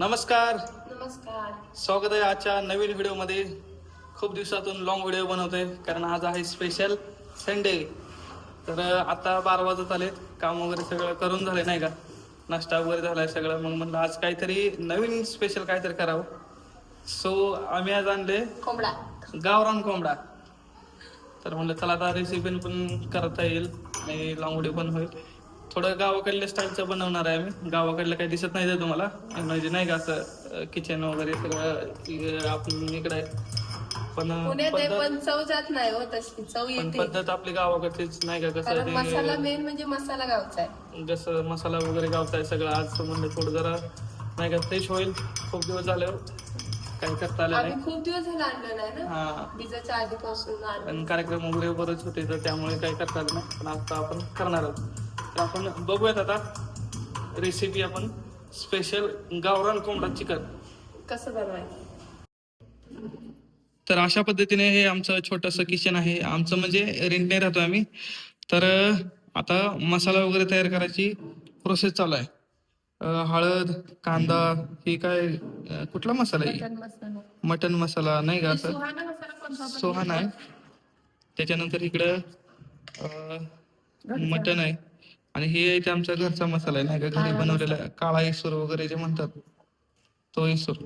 नमस्कार. नमस्कार. स्वागत आहे आजच्या नवीन व्हिडिओमध्ये. खूप दिवसातून लॉंग व्हिडिओ बनवतोय कारण आज आहे स्पेशल संडे तर आता बारा वाजत आलेत. काम वगैरे सगळं करून झाले नाही का? नाश्ता वगैरे झालाय सगळं. मग म्हणलं आज काहीतरी नवीन स्पेशल काहीतरी करावं. सो आम्ही आज आणले कोंबडा. गावरान कोंबडा. तर म्हणलं चला आता रेसिपी पण करता येईल आणि लॉंग व्हिडिओ पण होईल. थोडं गावाकडल्या स्टाईलचं बनवणार आहे आम्ही. गावाकडलं काही दिसत नाही तुम्हाला. म्हणजे नाही का असं किचन वगैरे सगळं आपण इकडे आहे. पण आहे पण चव जात नाही हो तशी. चव येते. पद्धत आपली गावाकडचीच नाही का कारण मसाला कसं मेन म्हणजे मसाला गावचा आहे. जसं मसाला वगैरे गावताय सगळं आज म्हणलं थोडं जरा नाही का फ्रेश होईल. खूप दिवस झाले काही करता आलं नाही. खूप दिवस झाला आणलं नाही ना. हा. बिजाच्या आधीपासून कार्यक्रम वगैरे बरेच होते तर त्यामुळे काही करता आलं नाही. पण आता आपण करणार आहोत. तर आपण बघूयात आता रेसिपी आपण स्पेशल गावरान कोंबडा चिकन कसं बनवायचं? तर अशा पद्धतीने हे आमचं छोटंसं किचन आहे. आमचं म्हणजे रेंटने राहतो आम्ही. तर आता मसाला वगैरे तयार करायची प्रोसेस चालू आहे. हळद कांदा ही काय कुठला मसाला आहे? मटन मसाला. नाही का असं? सुहाना आहे. त्याच्यानंतर इकडं मटन आहे. आणि हे आहे ते आमचा घरचा मसाला आहे नाही का? घरी बनवलेला काळा इसूर वगैरे जे म्हणतात तो इसूर.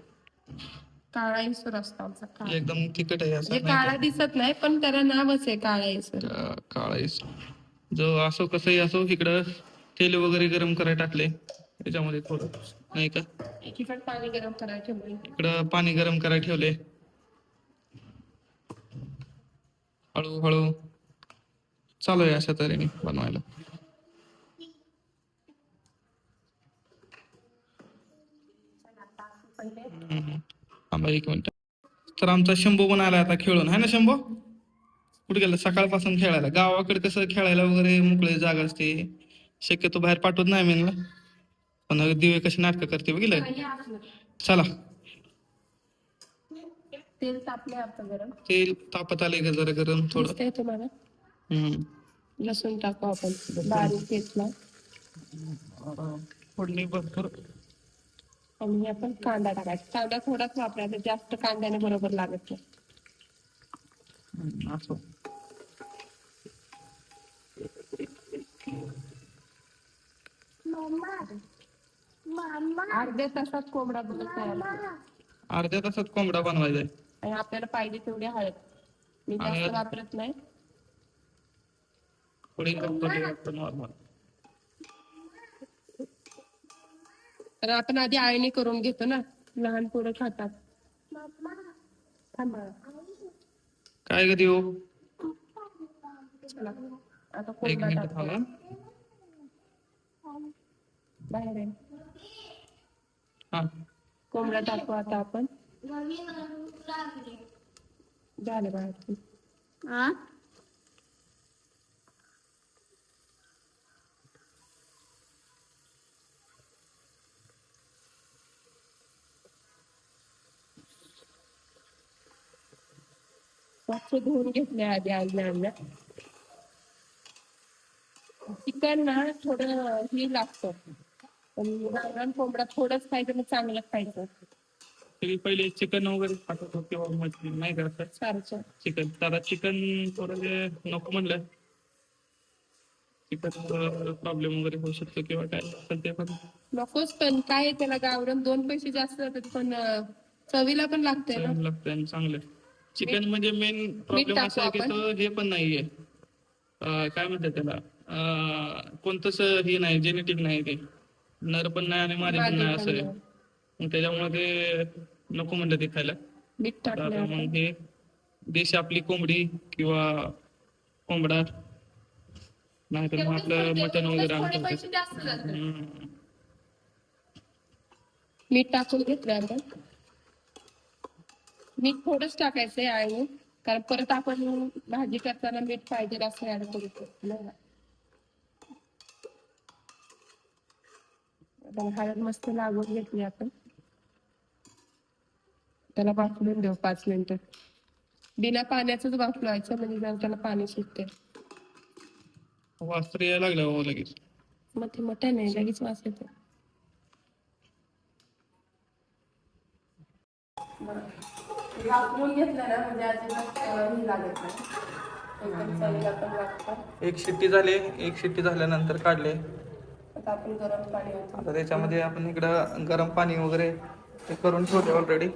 काळा इसूर असतो आमचा काळा. एकदम तिखट आहे असं म्हणजे काळा दिसत नाही पण त्याला नावच आहे काळा इसूर. का- काळा इसूर. जो असो कसंही असो इकडं तेल वगैरे गरम करायला टाकले त्याच्यामध्ये थोडं नाही का? एकीकडे पाणी गरम करायला ठेवलं इकडं पाणी गरम करायला ठेवले. हळूहळू चालू आहे अशा तऱ्हेने बनवायला. थांबा एक मिनिट. तर आमचा शंभू पण आला आता खेळून. आहे ना शंभू? कुठे गेला? सकाळपासून खेळायला. गावाकडे कसं खेळायला वगैरे मोकळे जागा असते. शक्यतो बाहेर पाठवत नाही मी पण दिवे कशी नाटकं करते बघितलं? चला. तेल तापले आपलं गरम. तेल तापत आले का जरा गरम थोडं. तुम्हाला. लसूण टाकू आपण. बारीक घेतला. फोडणी भरपूर. आणि आपण कांदा टाकायचा. कांदा थोडाच वापरायचा जास्त कांद्याने बरोबर लागत नाही. असं. अर्ध्या तासात कोंबडा बनत. अर्ध्या तासात कोंबडा बनवायचा आहे. आणि आपल्याला पाहिजे तेवढी हळद. मी जास्त. वापरत नाही. थोडी करतो नॉर्मल तर आपण आधी आळणी करून घेतो ना. लहान पोरं खातात. थांबा. काय कधी चला. आता एक कोंबडा मिनिट टाकू थांबा. बाहेर आहे. हा. कोंबडा टाकू आता आपण. झालं बाहेर. स्वच्छ धुवून घेतले आधी आणल्या चिकन ना थोडं हे लागतं. पण गावरान कोंबडा थोडंच खायचं मग चांगलं खायचं. तरी पहिले चिकन वगैरे खात होतो किंवा मच्छी नाही करत सारखं. चिकन. त्याला चिकन थोडं जे नको म्हणलं. चिकन प्रॉब्लेम वगैरे होऊ शकतो किंवा काय? ते पण नकोच पण काय आहे त्याला गावरान दोन पैसे जास्त जातात पण अं, चवीला पण लागतंय ना. चांगलं लागतं आणि चांगलं. चिकन म्हणजे मेन प्रॉब्लेम असा आहे की? तो हे पण नाहीये. काय म्हणतात त्याला? कोणतंच हे नाही जेनेटिक नाही ते. नर पण नाही आणि मादी पण नाही असं आहे. त्याच्यामुळे ते नको म्हणलं ते खायला. मग हे देशी आपली कोंबडी किंवा कोंबडा. नाहीतर मग आपलं मटन वगैरे आणतो. मीठ टाकून घेतलं मीठ थोडंच टाकायचंय आणि कारण परत आपण भाजी करताना मीठ पाहिजे असं ऍड करू शकतो. नाही हळद मस्त लागून घेतली आपण. त्याला वाफलून देऊ पाच मिनिटं. बिना पाण्याचंच वाफलवायचं म्हणजे जर त्याला पाणी सुटते वास यायला लागला हो लगेच. मग ते मटण आहे लगेच वास येतो. वापरून घेतलं ना म्हणजे अजिबात अं, हे लागत नाही. एकदम चवीला पण लागतं एक शिट्टी झाली एक शिट्टी झाल्यानंतर काढले. आता आपण गरम पाणी होतं आता त्याच्यामध्ये आपण इकडं गरम पाणी वगैरे ते करून ठेवले ऑलरेडी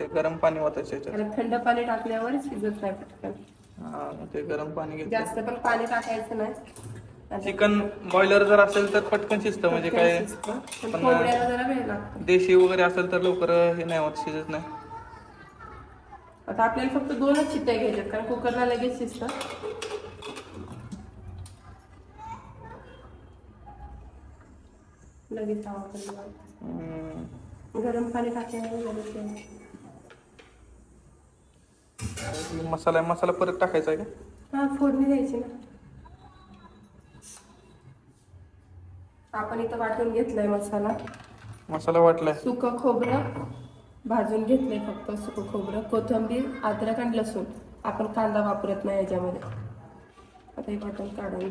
ते गरम पाणी वाटायचं याच्यात. थंड पाणी टाकल्यावर शिजत नाही पटकन. हा, ते गरम पाणी घेतलं. जास्त पण पाणी टाकायचं नाही. चिकन बॉयलर जर असेल तर पटकन शिजतं म्हणजे काय शिजतं. पण पण- कोंबड्याला जरा वेळ लागतो. देशी वगैरे असेल तर लवकर हे नाही होत शिजत नाही. आता आपल्याला फक्त दोनच शिट्ट्या घ्यायच्यात कारण कुकरला लगेच शिजतं. लगेच. गरम पाणी टाकल्यामुळे लगेच ते- मसाला मसाला परत टाकायचा आहे का? हा फोडणी द्यायची ना. आपण इथं वाटून घेतलाय मसाला. मसाला वाटलाय. सुकं खोबरं भाजून घेतलंय फक्त सुकं खोबरं. कोथिंबीर अद्रक आणि लसूण. आपण कांदा वापरत नाही याच्यामध्ये. आता हे वाटण काढून.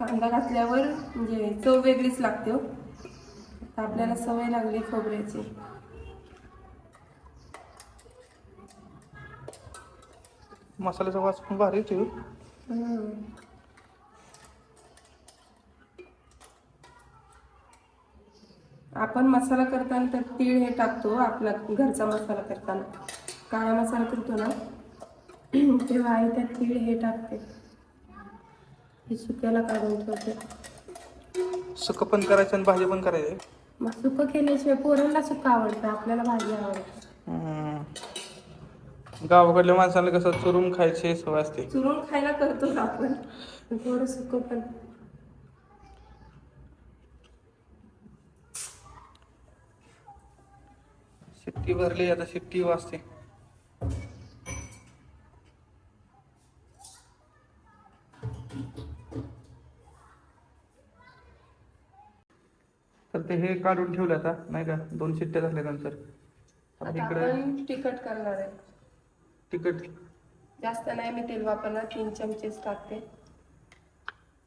कांदा घातल्यावर म्हणजे चव वेगळीच लागते हो. आपल्याला सवय लागली खोबऱ्याची. मसाल्याचा वास पण भारी येतो. आपण मसाला करताना तर तीळ हे टाकतो आपला घरचा मसाला करताना. काळा मसाला करतो ना तेव्हा आई त्यात तीळ हे टाकते. हे सुक्याला काढून ठेवते. सुकं पण करायचं आणि भाजी पण करायची. मग सुकं केल्याशिवाय पोरांना सुकं आवडतं आपल्याला भाजी आवडते. गावाकडल्या माणसाला कसं चुरून खायची सवय असते. चुरून खायला करतोच आपण. पण थोडं सुकं पण. शिट्टी भरली आता शिट्टी वाजते. तर ते हे काढून ठेवलं आता नाही का? दोन शिट्ट्या झाल्यानंतर आपण तिखट करणार आहे. तिखट. जास्त नाही मी तेल वापरणार तीन चमचेच टाकते.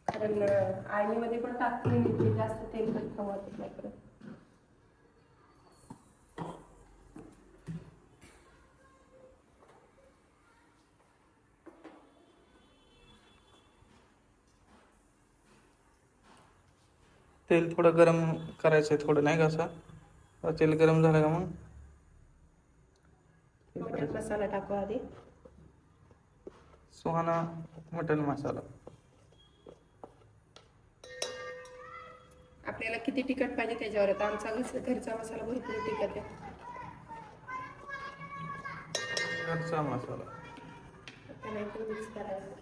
कारण आळणीमध्ये पण टाकते मी ते जास्त तेल पण खाऊ वाटत नाही परत. तेल थोडं गरम करायचं आहे थोडं नाही का असं? तेल गरम झालं का मग? करायचं. मसाला टाकू आधी सुहाना मटन मसाला आपल्याला किती तिखट पाहिजे त्याच्यावर आहे. आमचा घरचा मसाला भरपूर तिखट आहे घरचा मसाला मिक्स करायचं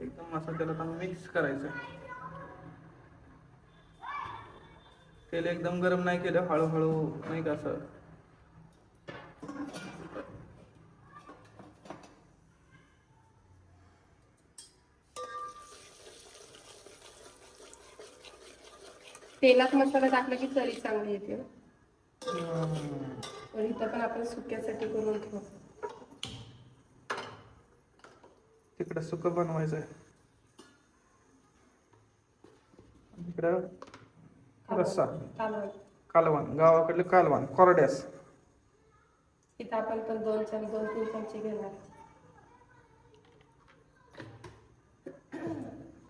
एकदम असं त्याला आता मिक्स करायचं तेल एकदम गरम नाही केलं हळूहळू नाही का असं तेलात मसाला टाकला की चवी चांगली येते. पण इथं पण आपण सुक्यासाठी करून ठेवू. तिकडं सुक बनवायचं आहे इकडं रस्सा. कालवण. गावाकडलं कालवण कोरड्यास. इथं आपण पण दोन चम दोन तीन चमचे घेणार.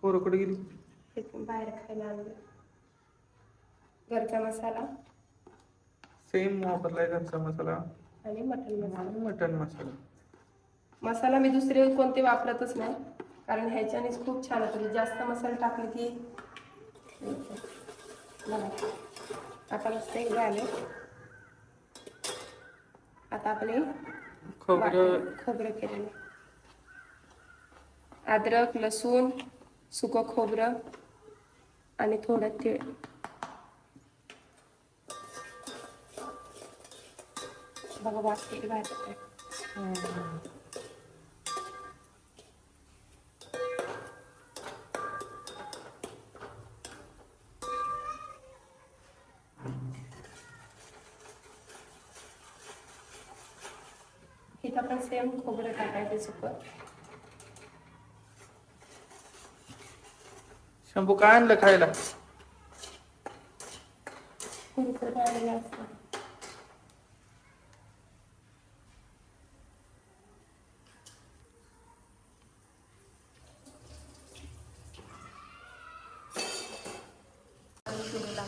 पोरं कुठे गेली? बाहेर खायला आणलं. घरचा मसाला. सेम वापरलाय घरचा मसाला. आणि मटण मसाला. आणि मटन मसाला. मसाला मी दुसरे कोणते वापरतच नाही. कारण ह्याच्यानेच खूप छान होतं. जास्त मसाला टाकले की. आता मस्त एक झाले. आता आपण हे खोबरं खोबरं केलेलं. अद्रक लसूण सुकं खोबरं आणि थोडं तीळ. बघा वास किती बाहेर येतोय. इथं इथं पण सेम खोबरं टाकायचं सुकं शंभू काय आणलं खायला कुरकुरे आलेले असतात आणि केलेलं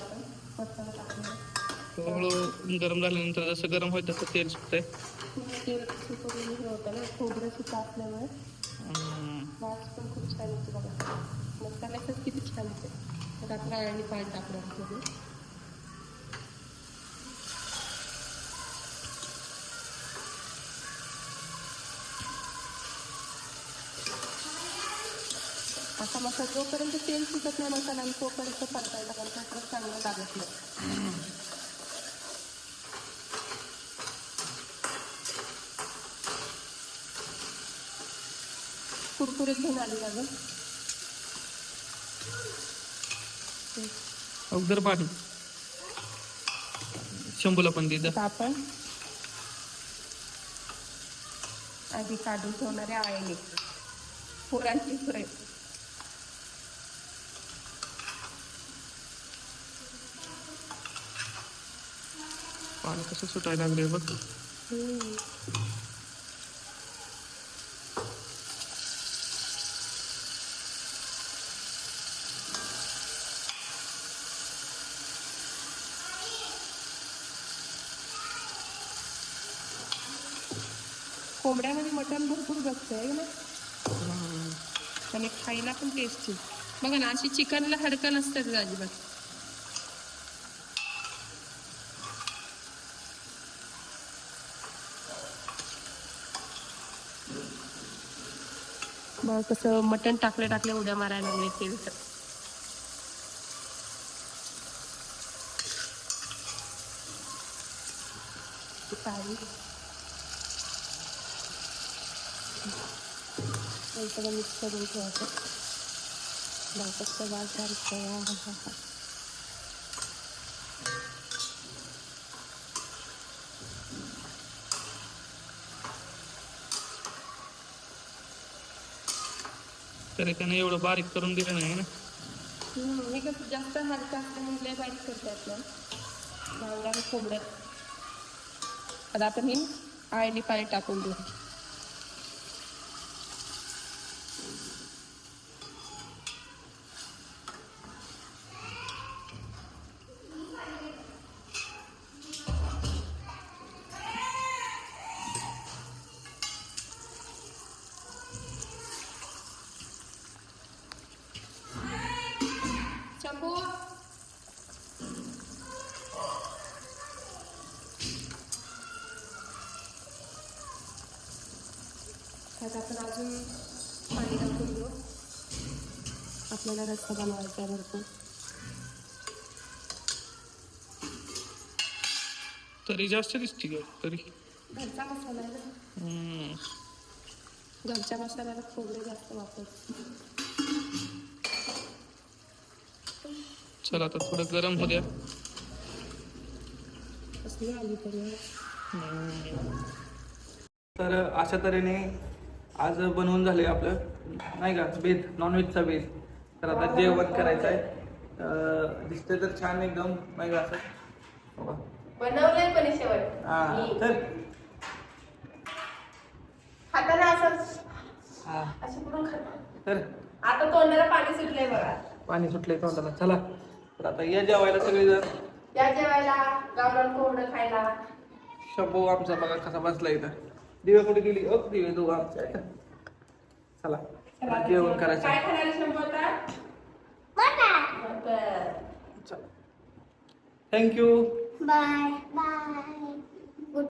हळूहळू गरम झाल्यानंतर जसं गरम होईल तसं तेल सुटतंय. तेल सुकवलेलं हे होतं ना खोबरं सुकं असल्यामुळे हम्म. वास पण खूप छान येतो बघा. मसाल्याचंच किती छान येते मग आपण आणि पाणी टाकणार थोडं असा मसाला जोपर्यंत तेल सुटत नाही मसाला आणि तोपर्यंत परतायला पण त्याकडे चांगलं लागत नाही कुरकुरीत घेऊन आली अगं अगोदर पाणी शंभूला पण दे जा. आता आपण आधी काढून ठेवणारे आळणी पोरांची सोय पाणी कसं सुटायला लागले बघ. कोंबड्यामध्ये मटण भरपूर बसतं आहे ना? आणि खायला पण टेस्टी बघा ना अशी चिकनला हडकं नसतात अजिबात. मग कसं मटण टाकले टाकले उड्या मारायला लागले तेल तर. सगळं मिक्स करून ठेवायचं. भाताचं बाजार तरी त्याने एवढं बारीक करून दिलं नाही ना. मी कसं जास्त हलकं असल्यामुळे लय बारीक करतात ना भांगा आता आपण ही आळणी पाणी टाकून देऊ शंभू त्यात आपण अजून पाणी टाकून देऊ. आपल्याला रस्ता बनवायचा आहे भरपूर. तरी जास्त दिसते का तरी. घरचा मसाला आहे ना. हम्म. घरच्या मसाल्याला खोबरे जास्त वापर चला आता थोडं गरम होऊ द्या. कसली आली तरी. तर अशा तऱ्हेने आज बनवून झाले आपलं नाही का बेत नॉनव्हेजचा बेत तर आता जेवण करायचं आहे. दिसतंय तर छान एकदम नाही का असं. बनवलंय पण शेवट. हा तर हाताने असं हा. असं करून खात तर? आता तोंडाला पाणी सुटलंय बघा. पाणी सुटलंय तोंडाला. चला. तर आता या जेवायला सगळेजण. या जेवायला गावरान कोंबडं खायला. शंभू आमचा बघा कसा बसला इथं. दिवे कुठे गेली ओ दिवे तू आमच्या. चला आता जेवण करायचं काय खाणार. चला थँक्यू Bye. Bye.